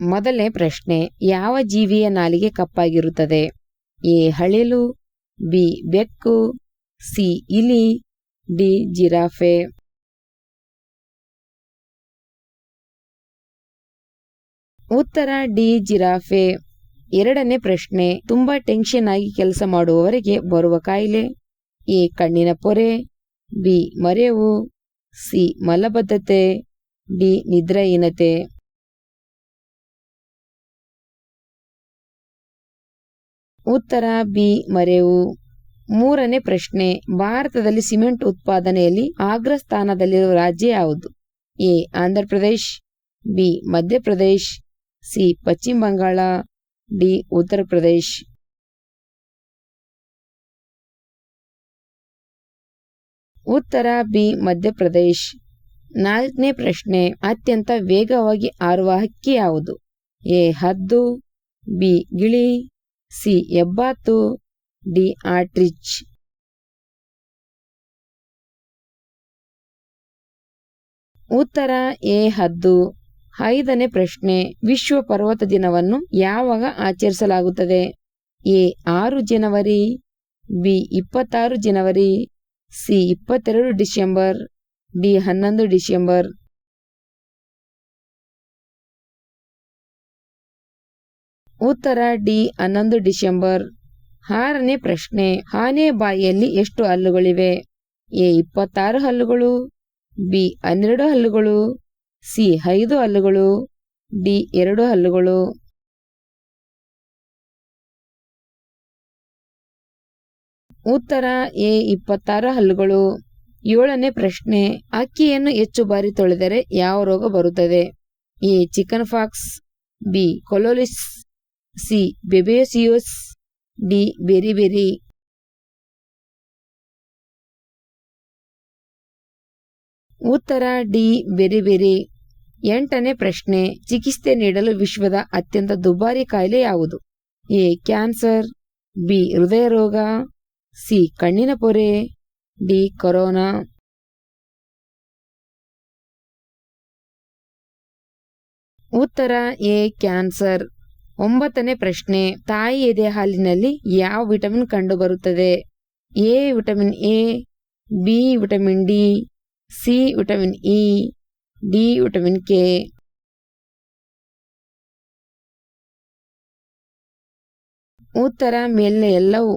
ಮೊದಲನೇ ಪ್ರಶ್ನೆ, ಯಾವ ಜೀವಿಯ ನಾಲಿಗೆ ಕಪ್ಪಾಗಿರುತ್ತದೆ? ಎ, ಹಳಿಲು, ಬಿ, ಬೆಕ್ಕು, ಸಿ, ಇಲಿ, ಡಿ, ಜಿರಾಫೆ. ಉತ್ತರ, ಡಿ, ಜಿರಾಫೆ. ಎರಡನೇ ಪ್ರಶ್ನೆ, ತುಂಬಾ ಟೆನ್ಷನ್ ಆಗಿ ಕೆಲಸ ಮಾಡುವವರಿಗೆ ಬರುವ ಕಾಯಿಲೆ? ಎ, ಕಣ್ಣಿನ ಪೊರೆ, ಬಿ, ಮರೆವು, ಸಿ, ಮಲಬದ್ಧತೆ, ಡಿ, ನಿದ್ರಾಹೀನತೆ. ಉತ್ತರ ಬಿ ಮರೆವು. ಮೂರನೇ ಪ್ರಶ್ನೆ, ಭಾರತದಲ್ಲಿ ಸಿಮೆಂಟ್ ಉತ್ಪಾದನೆಯಲ್ಲಿ ಅಗ್ರ ಸ್ಥಾನದಲ್ಲಿರುವ ರಾಜ್ಯ ಯಾವುದು? A Andhra Pradesh B, Madhya Pradesh, C, Paschima Bangala, D, Uttar Pradesh. ಉತ್ತರ ಬಿ, ಮಧ್ಯಪ್ರದೇಶ್. ನಾಲ್ಕನೇ ಪ್ರಶ್ನೆ, ಅತ್ಯಂತ ವೇಗವಾಗಿ ಆರುವ ಹಕ್ಕಿ ಯಾವುದು? ಎ, ಹದ್ದು, ಬಿ, ಗಿಳಿ ಸಿ. ಎಬ್ಬಾತು, ಡಿ. ಆಟ್ರಿಚ್. ಉತ್ತರ, ಎ. ಹದ್ದು. ಐದನೇ ಪ್ರಶ್ನೆ. ವಿಶ್ವ ಪರ್ವತ ದಿನವನ್ನು ಯಾವಾಗ ಆಚರಿಸಲಾಗುತ್ತದೆ? ಎ. ಆರು ಜನವರಿ, ಬಿ. ಇಪ್ಪತ್ತಾರು ಜನವರಿ, ಸಿ. ಇಪ್ಪತ್ತೆರಡು ಡಿಸೆಂಬರ್, ಡಿ. ಹನ್ನೊಂದು ಡಿಸೆಂಬರ್. ಉತ್ತರ ಡಿ ಹನ್ನೊಂದು ಡಿಸೆಂಬರ್ ಆರನೇ ಪ್ರಶ್ನೆ, ಆನೆ ಬಾಯಿಯಲ್ಲಿ ಎಷ್ಟು ಹಲ್ಲುಗಳಿವೆ? ಎ ಇಪ್ಪತ್ತಾರು ಹಲ್ಲುಗಳು, ಬಿ ಹನ್ನೆರಡು ಹಲ್ಲುಗಳು, ಸಿ ಐದು ಹಲ್ಲುಗಳು, ಡಿ ಎರಡು ಹಲ್ಲುಗಳು. ಉತ್ತರ ಎ ಇಪ್ಪತ್ತಾರು ಹಲ್ಲುಗಳು. ಏಳನೇ ಪ್ರಶ್ನೆ, ಅಕ್ಕಿಯನ್ನು ಹೆಚ್ಚು ಬಾರಿ ತೊಳೆದರೆ ಯಾವ ರೋಗ ಬರುತ್ತದೆ? A chicken pox, B ಕೊಲೋಲಿಸ್ C babesiosis D beri beri ಉತ್ತರ ಡಿ ಬೆರಿ ಬೆರಿ ಎಂಟನೇ ಪ್ರಶ್ನೆ, ಚಿಕಿತ್ಸೆ ನೀಡಲು ವಿಶ್ವದ ಅತ್ಯಂತ ದುಬಾರಿ ಕಾಯಿಲೆ ಯಾವುದು? ಎ, ಕ್ಯಾನ್ಸರ್, ಬಿ, ಹೃದಯ ರೋಗ, ಸಿ, ಕಣ್ಣಿನ ಪೊರೆ, ಡಿ, ಕೊರೋನಾ. ಉತ್ತರ, ಎ, ಕ್ಯಾನ್ಸರ್. ಒಂಬತ್ತನೇ ಪ್ರಶ್ನೆ ತಾಯಿ ಎದೆ ಹಾಲಿನಲ್ಲಿ ಯಾವ ವಿಟಮಿನ್ ಕಂಡುಬರುತ್ತದೆ? A vitamin A, B vitamin D, C vitamin E, D vitamin K. ಉತ್ತರ ಮೇಲೆ ಎಲ್ಲವೂ.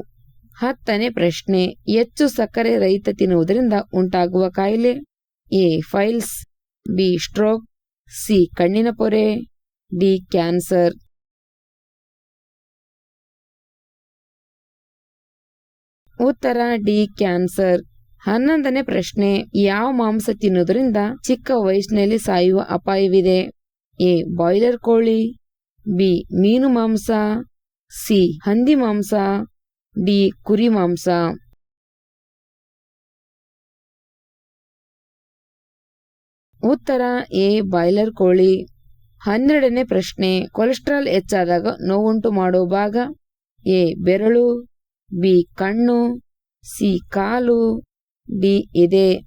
ಹತ್ತನೇ ಪ್ರಶ್ನೆ, ಹೆಚ್ಚು ಸಕ್ಕರೆ ರಹಿತ ತಿನ್ನುವುದರಿಂದ ಉಂಟಾಗುವ ಕಾಯಿಲೆ? A, piles, B, stroke, C, ಕಣ್ಣಿನ ಪೊರೆ, ಡಿ, ಕ್ಯಾನ್ಸರ್. ಉತ್ತರ, ಡಿ, ಕ್ಯಾನ್ಸರ್. ಹನ್ನೊಂದನೇ ಪ್ರಶ್ನೆ, ಯಾವ ಮಾಂಸ ತಿನ್ನೋದ್ರಿಂದ ಚಿಕ್ಕ ವಯಸ್ಸಿನಲ್ಲಿ ಸಾಯುವ ಅಪಾಯವಿದೆ? ಎ, ಬಾಯ್ಲರ್ ಕೋಳಿ, ಬಿ, ಮೀನು ಮಾಂಸ, ಸಿ, ಹಂದಿ ಮಾಂಸ, ಡಿ, ಕುರಿ ಮಾಂಸ. ಉತ್ತರ, ಎ, ಬಾಯ್ಲರ್ ಕೋಳಿ. ಹನ್ನೆರಡನೇ ಪ್ರಶ್ನೆ, ಕೊಲೆಸ್ಟ್ರಾಲ್ ಹೆಚ್ಚಾದಾಗ ನೋವುಂಟು ಮಾಡುವ ಭಾಗ? ಎ, ಬೆರಳು ಬಿ ಕಣ್ಣು, ಸಿ ಕಾಲು, ಡಿ ಎದೆ.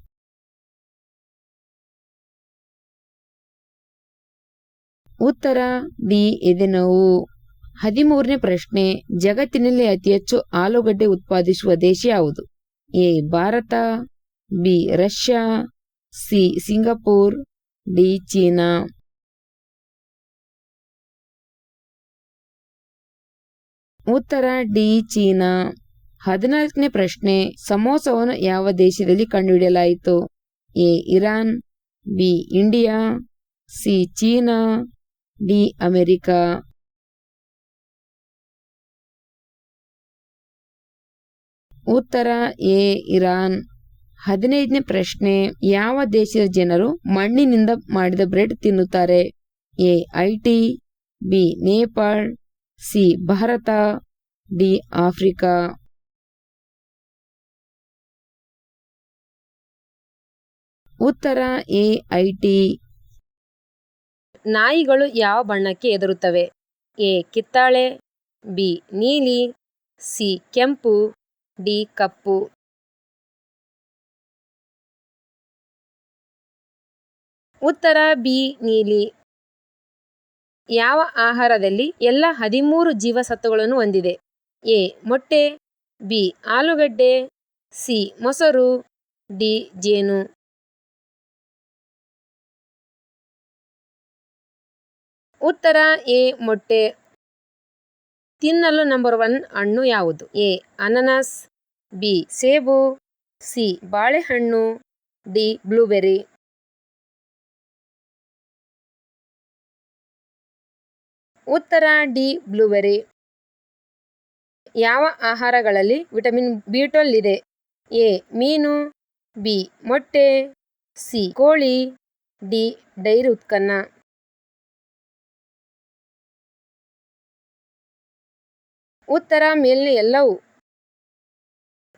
ಉತ್ತರ, ಡಿ ಎದೆ ನೋವು. ಹದಿಮೂರನೇ ಪ್ರಶ್ನೆ, ಜಗತ್ತಿನಲ್ಲಿ ಅತಿ ಹೆಚ್ಚು ಆಲೂಗಡ್ಡೆ ಉತ್ಪಾದಿಸುವ ದೇಶ ಯಾವುದು? A, Bharat, B, Russia, C, Singapore, D, China. ಉತ್ತರ ಡಿ, ಚೀನಾ. ಹದಿನಾಲ್ಕನೇ ಪ್ರಶ್ನೆ, ಸಮೋಸವನ್ನು ಯಾವ ದೇಶದಲ್ಲಿ ಕಂಡುಹಿಡಿಯಲಾಯಿತು? A, Iran, B, India, C, China, D, America. ಉತ್ತರ ಎ, ಇರಾನ್. ಹದಿನೈದನೇ ಪ್ರಶ್ನೆ, ಯಾವ ದೇಶದ ಜನರು ಮಣ್ಣಿನಿಂದ ಮಾಡಿದ ಬ್ರೆಡ್ ತಿನ್ನುತ್ತಾರೆ? A Haiti B, Nepal. C. Bharat, D. Africa. ಉತ್ತರ ಎ. ಐ. ಟಿ. ನಾಯಿಗಳು ಯಾವ ಬಣ್ಣಕ್ಕೆ ಎದುರುತ್ತವೆ ಎ. ಕಿತ್ತಾಳೆ, ಬಿ. ನೀಲಿ, ಸಿ. ಕೆಂಪು, ಡಿ. ಕಪ್ಪು. ಉತ್ತರ ಬಿ. ನೀಲಿ. ಯಾವ ಆಹಾರದಲ್ಲಿ ಎಲ್ಲ ಹದಿಮೂರು ಜೀವಸತ್ವಗಳನ್ನು ಹೊಂದಿದೆ? ಎ. ಮೊಟ್ಟೆ, ಬಿ. ಆಲೂಗಡ್ಡೆ, ಸಿ. ಮೊಸರು, ಡಿ. ಜೇನು. ಉತ್ತರ, ಎ. ಮೊಟ್ಟೆ. ತಿನ್ನಲು ನಂಬರ್ ಒನ್ ಹಣ್ಣು ಯಾವುದು? ಎ. ಅನನಸ್, ಬಿ. ಸೇಬು, ಸಿ. ಬಾಳೆಹಣ್ಣು, ಡಿ. ಬ್ಲೂಬೆರಿ ಉತ್ತರ ಡಿ ಬ್ಲೂಬೆರಿ. ಯಾವ ಆಹಾರಗಳಲ್ಲಿ ವಿಟಮಿನ್ ಬಿ ಟ್ವೆಲ್ ಇದೆ? ಎ, ಮೀನು, ಬಿ, ಮೊಟ್ಟೆ, ಸಿ, ಕೋಳಿ, ಡಿ, ಡೈರಿ ಉತ್ಪನ್ನ. ಉತ್ತರ ಮೇಲಿನ ಎಲ್ಲವೂ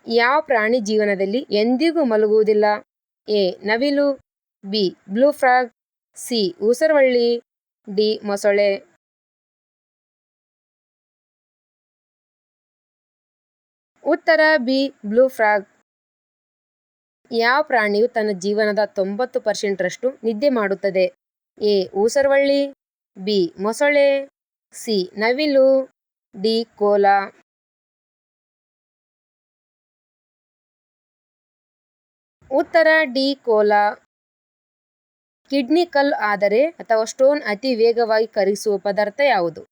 ಯಾವ ಪ್ರಾಣಿ ಜೀವನದಲ್ಲಿ ಎಂದಿಗೂ ಮಲಗುವುದಿಲ್ಲ? ಎ, ನವಿಲು, ಬಿ, ಬ್ಲೂ ಫ್ರಾಗ್, ಸಿ ಊಸರವಳ್ಳಿ ಡಿ, ಮೊಸಳೆ. ಉತ್ತರ ಬಿ, ಬ್ಲೂ ಫ್ರಾಗ್. ಯಾವ ಪ್ರಾಣಿಯು ತನ್ನ ಜೀವನದ ತೊಂಬತ್ತು ಪರ್ಸೆಂಟ್ರಷ್ಟು ನಿದ್ದೆ ಮಾಡುತ್ತದೆ? ಎ, ಊಸರವಳ್ಳಿ, ಬಿ, ಮೊಸಳೆ, ಸಿ, ನವಿಲು, ಡಿ, ಕೋಲ. ಉತ್ತರ ಡಿ, ಕೋಲ. ಕಿಡ್ನಿ ಕಲ್ ಆದರೆ ಅಥವಾ ಸ್ಟೋನ್ ಅತಿ ವೇಗವಾಗಿ ಕರಗಿಸುವ ಪದಾರ್ಥ ಯಾವುದು?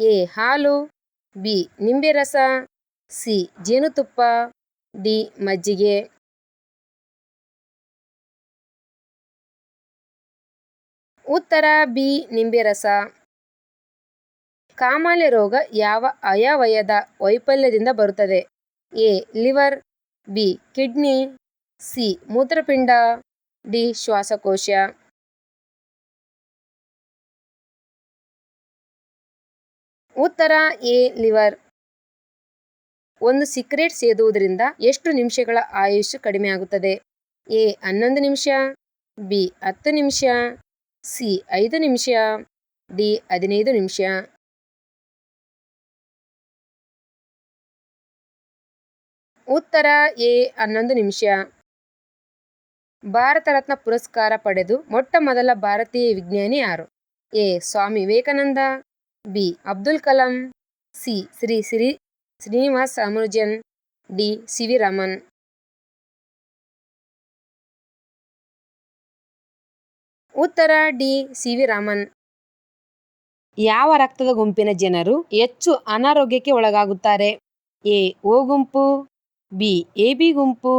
ಎ, ಹಾಲು, ಬಿ, ನಿಂಬೆ ರಸ ಸಿ. ಜೇನುತುಪ್ಪ, ಡಿ. ಮಜ್ಜಿಗೆ. ಉತ್ತರ, ಬಿ. ನಿಂಬೆ ರಸ ಕಾಮಾಲೆ ರೋಗ ಯಾವ ಅಯವಯದ ವೈಫಲ್ಯದಿಂದ ಬರುತ್ತದೆ? A. Liver, B. Kidney, C. ಮೂತ್ರಪಿಂಡ, ಡಿ. ಶ್ವಾಸಕೋಶ. ಉತ್ತರ, ಎ. ಲಿವರ್. ಒಂದು ಸಿಗರೇಟ್ ಸೇದುವುದರಿಂದ ಎಷ್ಟು ನಿಮಿಷಗಳ ಆಯುಷ್ ಕಡಿಮೆಯಾಗುತ್ತದೆ ಎ, ಹನ್ನೊಂದು ನಿಮಿಷ, ಬಿ, ಹತ್ತು ನಿಮಿಷ, ಸಿ, ಐದು ನಿಮಿಷ, ಡಿ, ಹದಿನೈದು ನಿಮಿಷ. ಉತ್ತರ, ಎ, ಹನ್ನೊಂದು ನಿಮಿಷ. ಭಾರತ ರತ್ನ ಪುರಸ್ಕಾರ ಪಡೆದು ಮೊಟ್ಟ ಮೊದಲ ಭಾರತೀಯ ವಿಜ್ಞಾನಿ ಯಾರು? A, Swami Vivekananda, B, Abdul Kalam, C, Shri Shri Srinivas Ramanujan D CV Raman ಉತ್ತರ ಡಿ ಸಿ ವಿ ರಾಮನ್ ಯಾವ ರಕ್ತದ ಗುಂಪಿನ ಜನರು ಹೆಚ್ಚು ಅನಾರೋಗ್ಯಕ್ಕೆ ಒಳಗಾಗುತ್ತಾರೆ? ಎ. ಓ ಗುಂಪು, ಬಿ. ಎ. ಬಿ ಗುಂಪು,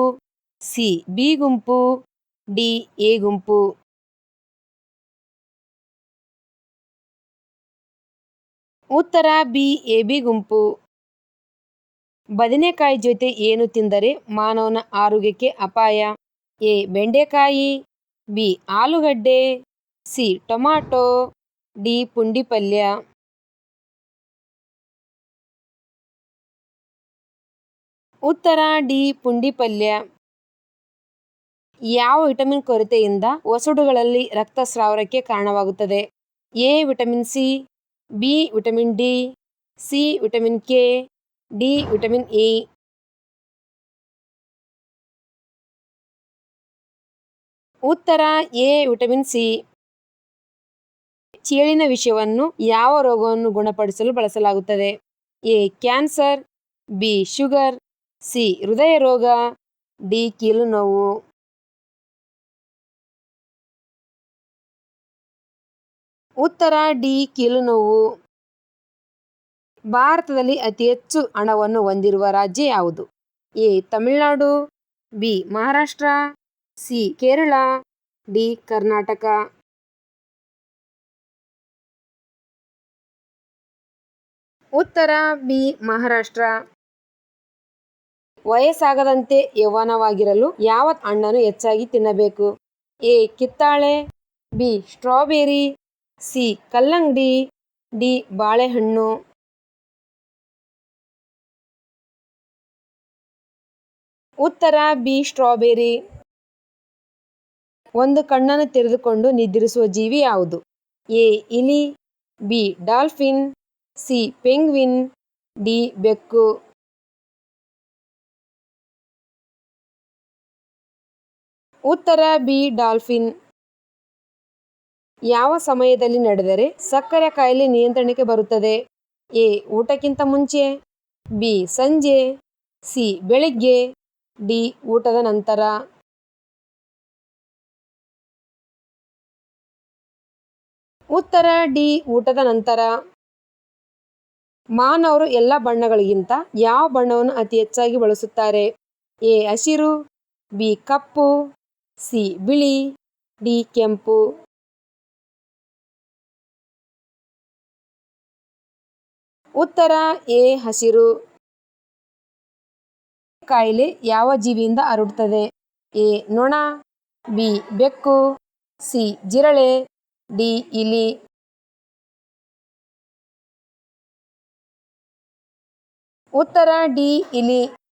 ಸಿ. ಬಿ ಗುಂಪು, ಡಿ. ಎ ಗುಂಪು. ಉತ್ತರ ಬಿ. ಎ. ಬಿ ಗುಂಪು. ಬದನೆಕಾಯಿ ಜೊತೆ ಏನು ತಿಂದರೆ ಮಾನವನ ಆರೋಗ್ಯಕ್ಕೆ ಅಪಾಯ? ಎ. ಬೆಂಡೆಕಾಯಿ, ಬಿ. ಆಲೂಗಡ್ಡೆ, ಸಿ. Tomato, D. ಪುಂಡಿ ಪಲ್ಯ ಉತ್ತರ, ಡಿ. ಪುಂಡಿ ಪಲ್ಯ ಯಾವ ವಿಟಮಿನ್ ಕೊರತೆಯಿಂದ ಒಸಡುಗಳಲ್ಲಿ ರಕ್ತಸ್ರಾವಕ್ಕೆ ಕಾರಣವಾಗುತ್ತದೆ? A. Vitamin C, B. Vitamin D, C. Vitamin K. D vitamin A ಉತ್ತರ ಎ ವಿಟಮಿನ್ ಸಿ ಚೇಳಿನ ವಿಷಯವನ್ನು ಯಾವ ರೋಗವನ್ನು ಗುಣಪಡಿಸಲು ಬಳಸಲಾಗುತ್ತದೆ? A cancer B sugar C ಹೃದಯ ರೋಗ ಡಿ ಕೀಲು ನೋವು. ಉತ್ತರ ಡಿ ಕೀಲು ನೋವು. ಭಾರತದಲ್ಲಿ ಅತಿ ಹೆಚ್ಚು ಹಣವನ್ನು ಹೊಂದಿರುವ ರಾಜ್ಯ ಯಾವುದು? A. Tamil Nadu, B. Maharashtra, C. Kerala, D. Karnataka. ಉತ್ತರ, ಬಿ. ಮಹಾರಾಷ್ಟ್ರ. ವಯಸ್ಸಾಗದಂತೆ ಯೌವನವಾಗಿರಲು ಯಾವ ಹಣ್ಣನ್ನು ಹೆಚ್ಚಾಗಿ ತಿನ್ನಬೇಕು? ಎ. ಕಿತ್ತಾಳೆ, ಬಿ. Strawberry, C. ಕಲ್ಲಂಗಡಿ, ಡಿ. ಬಾಳೆಹಣ್ಣು. ಉತ್ತರ ಬಿ ಸ್ಟ್ರಾಬೆರಿ. ಒಂದು ಕಣ್ಣನ್ನು ತೆರೆದುಕೊಂಡು ನಿದ್ರಿಸುವ ಜೀವಿ ಯಾವುದು? ಎ ಇಲಿ, B dolphin, C penguin, D ಬೆಕ್ಕು. ಉತ್ತರ ಬಿ ಡಾಲ್ಫಿನ್. ಯಾವ ಸಮಯದಲ್ಲಿ ನಡೆದರೆ ಸಕ್ಕರೆ ಕಾಯಿಲೆ ನಿಯಂತ್ರಣಕ್ಕೆ ಬರುತ್ತದೆ? ಎ ಊಟಕ್ಕಿಂತ ಮುಂಚೆ, ಬಿ ಸಂಜೆ, ಸಿ ಬೆಳಿಗ್ಗೆ. ಡಿ, ಊಟದ ನಂತರ. ಉತ್ತರ, ಡಿ, ಊಟದ ನಂತರ. ಮಾನವರು ಎಲ್ಲ ಬಣ್ಣಗಳಿಗಿಂತ ಯಾವ ಬಣ್ಣವನ್ನು ಅತಿ ಹೆಚ್ಚಾಗಿ ಬಳಸುತ್ತಾರೆ? ಎ, ಹಸಿರು, ಬಿ, ಕಪ್ಪು, ಸಿ, ಬಿಳಿ, ಡಿ, ಕೆಂಪು. ಉತ್ತರ, ಎ, ಹಸಿರು. ಕಾಯಿಲೆ ಯಾವ ಜೀವಿಯಿಂದ ಹರಡುತ್ತದೆ ಎ, ನೊಣ, ಬಿ, ಬೆಕ್ಕು, ಸಿ, ಜಿರಳೆ, ಡಿ, ಇಲಿ. ಉತ್ತರ, ಡಿ, ಇಲಿ.